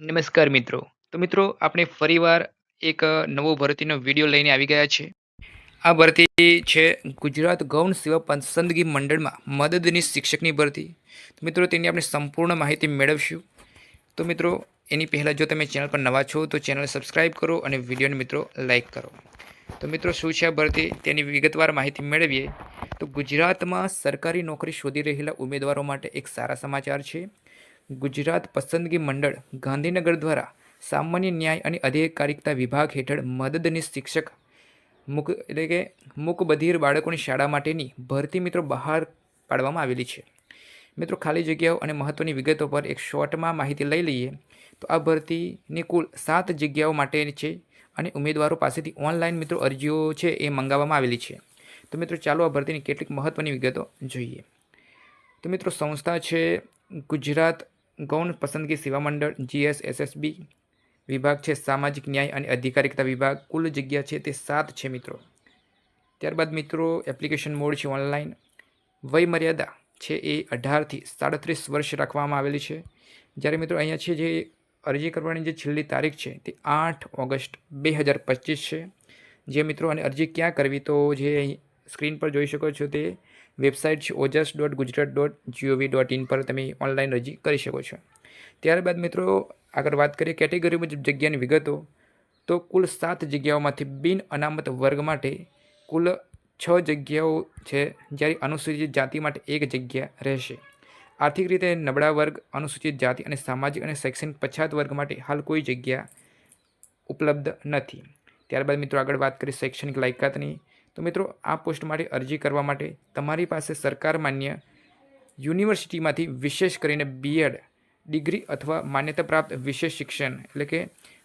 નમસ્કાર મિત્રો. તો મિત્રો, આપણે ફરીવાર એક નવો ભરતીનો વીડિયો લઈને આવી ગયા છે આ ભરતી છે ગુજરાત ગૌણ સેવા પસંદગી મંડળમાં મદદની શિક્ષકની ભરતી. તો મિત્રો, તેની આપણે સંપૂર્ણ માહિતી મેળવશું. તો મિત્રો, એની પહેલાં જો તમે ચેનલ પર નવા છો, તો ચેનલ સબસ્ક્રાઈબ કરો અને વિડીયોને મિત્રો લાઈક કરો. તો મિત્રો, શું છે આ ભરતી? તેની વિગતવાર માહિતી મેળવીએ. તો ગુજરાતમાં સરકારી નોકરી શોધી રહેલા ઉમેદવારો માટે એક સારા સમાચાર છે. ગુજરાત પસંદગી મંડળ ગાંધીનગર દ્વારા સામાન્ય ન્યાય અને અધિકારિકતા વિભાગ હેઠળ મદદનીશ શિક્ષક મુક એટલે કે મુકબધીર બાળકોની શાળા માટેની ભરતી મિત્રો બહાર પાડવામાં આવેલી છે. મિત્રો, ખાલી જગ્યાઓ અને મહત્ત્વની વિગતો પર એક શોર્ટમાં માહિતી લઈ લઈએ તો આ ભરતીની કુલ સાત જગ્યાઓ માટે છે અને ઉમેદવારો પાસેથી ઓનલાઈન મિત્રો અરજીઓ છે એ મંગાવવામાં આવેલી છે. તો મિત્રો, ચાલો આ ભરતીની કેટલીક મહત્ત્વની વિગતો જોઈએ. તો મિત્રો, સંસ્થા છે ગુજરાત ગૌણ પસંદગી સેવા મંડળ જીએસએસએસબી વિભાગ છે, સામાજિક ન્યાય અને અધિકારિકતા વિભાગ. કુલ જગ્યા છે તે સાત છે મિત્રો. ત્યારબાદ મિત્રો, એપ્લિકેશન મોડ છે ઓનલાઈન. વય મર્યાદા છે એ અઢારથી સાડત્રીસ વર્ષ રાખવામાં આવેલી છે. જ્યારે મિત્રો અહીંયા છે જે અરજી કરવાની જે છેલ્લી તારીખ છે તે આઠ ઓગસ્ટ બે હજાર પચીસ છે. જે મિત્રો અને અરજી ક્યાં કરવી તો જે અહીં સ્ક્રીન પર જોઈ શકો છો તે વેબસાઇટ છે Ojas dot Gujarat dot gov dot in પર તમે ઓનલાઈન રજી કરી શકો છો. ત્યારબાદ મિત્રો, આગળ વાત કરીએ કેટેગરી મુજબ જગ્યાની વિગતો. તો કુલ સાત જગ્યાઓમાંથી બિન અનામત વર્ગ માટે કુલ છ જગ્યાઓ છે જ્યારે અનુસૂચિત જાતિ માટે એક જગ્યા રહેશે. આર્થિક રીતે નબળા વર્ગ, અનુસૂચિત જાતિ અને સામાજિક અને શૈક્ષણિક પછાત વર્ગ માટે હાલ કોઈ જગ્યા ઉપલબ્ધ નથી. ત્યારબાદ મિત્રો આગળ વાત કરીએ શૈક્ષણિક લાયકાતની. તો મિત્રો, આ પોસ્ટ માટે અરજી કરવા માટે તમારી પાસે સરકાર માન્ય યુનિવર્સિટીમાંથી વિશેષ કરીને બીએડ ડિગ્રી અથવા માન્યતા પ્રાપ્ત વિશેષ શિક્ષણ, એટલે કે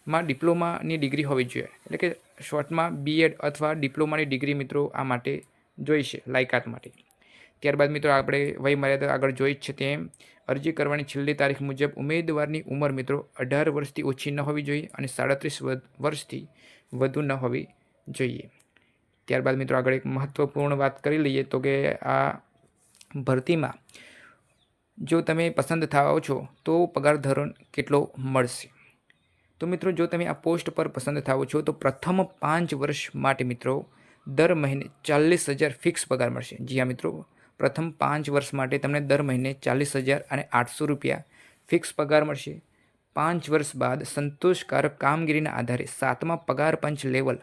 માં ડિપ્લોમાની ડિગ્રી હોવી જોઈએ. એટલે કે શોર્ટમાં બીએડ અથવા ડિપ્લોમાની ડિગ્રી મિત્રો આ માટે જોઈશે, લાયકાત માટે. ત્યારબાદ મિત્રો, આપણે વયમર્યાદા આગળ જોઈ છે તેમ, અરજી કરવાની છેલ્લી તારીખ મુજબ ઉમેદવારની ઉંમર મિત્રો અઢાર વર્ષથી ઓછી ન હોવી જોઈએ અને સાડત્રીસ વર્ષથી વધુ ન હોવી જોઈએ. ત્યારબાદ મિત્રો આગળ એક મહત્ત્વપૂર્ણ વાત કરી લઈએ તો કે આ ભરતીમાં જો તમે પસંદ થાઓ છો, તો પગાર ધોરણ કેટલો મળશે? તો મિત્રો જો તમે આ પોસ્ટ પર પસંદ થાઓ છો, તો પ્રથમ પાંચ વર્ષ માટે મિત્રો દર મહિને ચાલીસ હજાર ફિક્સ પગાર મળશે. જી હા મિત્રો, પ્રથમ પાંચ વર્ષ માટે તમને દર મહિને ચાલીસ હજાર અને આઠસો રૂપિયા ફિક્સ પગાર મળશે. પાંચ વર્ષ બાદ સંતોષકારક કામગીરીના આધારે સાતમા પગાર પંચ લેવલ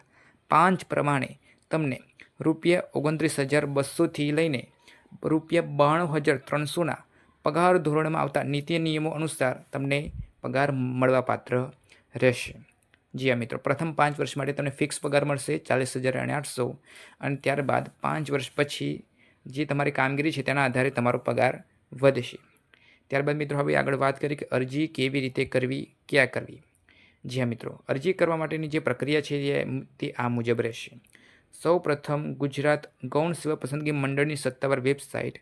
પાંચ પ્રમાણે તમને રૂપિયા ઓગણત્રીસ હજાર બસોથી લઈને રૂપિયા બાણું હજાર ત્રણસોના પગાર ધોરણમાં આવતા નીતિ નિયમો અનુસાર તમને પગાર મળવાપાત્ર રહેશે. જી હા મિત્રો, પ્રથમ પાંચ વર્ષ માટે તમને ફિક્સ પગાર મળશે ચાલીસ હજાર અને આઠસો અને ત્યારબાદ પાંચ વર્ષ પછી જે તમારી કામગીરી છે તેના આધારે તમારો પગાર વધશે. ત્યારબાદ મિત્રો હવે આગળ વાત કરી કે અરજી કેવી રીતે કરવી, ક્યાં કરવી. જી હા મિત્રો, અરજી કરવા માટેની જે પ્રક્રિયા છે તે આ મુજબ રહેશે. સૌ પ્રથમ ગુજરાત ગૌણ સેવા પસંદગી મંડળની સત્તાવાર website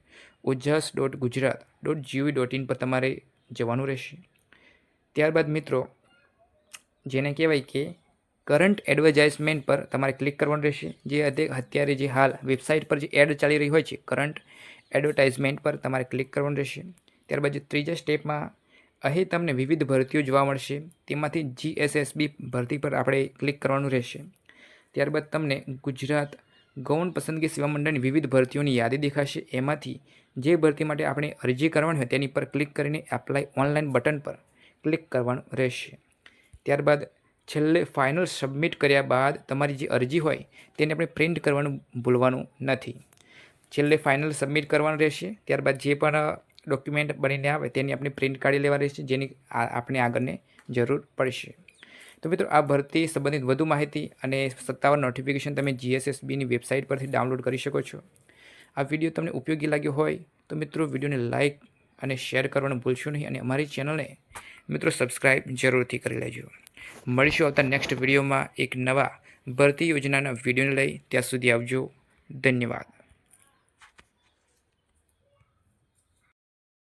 Ojas dot Gujarat dot gov dot in પર તમારે જવાનું રહેશે. ત્યારબાદ મિત્રો, જેને કહેવાય કે કરંટ એડવર્ટાઇઝમેન્ટ પર તમારે ક્લિક કરવાનું રહેશે. જે અત્યારે જે હાલ વેબસાઇટ પર જે એડ ચાલી રહી હોય છે, કરંટ એડવર્ટાઇઝમેન્ટ પર તમારે ક્લિક કરવાનું રહેશે. ત્યારબાદ જે ત્રીજા સ્ટેપમાં અહીં તમને વિવિધ ભરતીઓ જોવા મળશે. તેમાંથી જીએસએસબી ભરતી પર આપણે ક્લિક કરવાનું રહેશે. ત્યારબાદ તમને ગુજરાત ગૌણ પસંદગી સેવા મંડળની વિવિધ ભરતીઓની યાદી દેખાશે. એમાંથી જે ભરતી માટે આપણે અરજી કરવાની હોય તેની પર ક્લિક કરીને એપ્લાય ઓનલાઈન બટન પર ક્લિક કરવાનું રહેશે. ત્યારબાદ છેલ્લે ફાઇનલ સબમિટ કર્યા બાદ તમારી જે અરજી હોય તેને આપણે પ્રિન્ટ કરવાનું ભૂલવાનું નથી. છેલ્લે ફાઇનલ સબમિટ કરવાનું રહેશે. ત્યારબાદ જે પણ ડોક્યુમેન્ટ બનીને આવે તેની આપણે પ્રિન્ટ કાઢી લેવા રહેશે, જેની આપણે આગળને જરૂર પડશે. તો મિત્રો, આ ભરતી સંબંધિત વધુ માહિતી અને સત્તાવાર નોટિફિકેશન તમે જીએસએસબીની વેબસાઇટ પરથી ડાઉનલોડ કરી શકો છો. આ વીડિયો તમને ઉપયોગી લાગ્યો હોય તો મિત્રો વિડીયોને લાઇક અને શેર કરવાનું ભૂલશો નહીં અને અમારી ચેનલને મિત્રો સબસ્ક્રાઈબ જરૂરથી કરી લેજો. મળીશું આવતા નેક્સ્ટ વિડીયોમાં એક નવા ભરતી યોજનાના વિડીયોને લઈ. ત્યાં સુધી આવજો. ધન્યવાદ.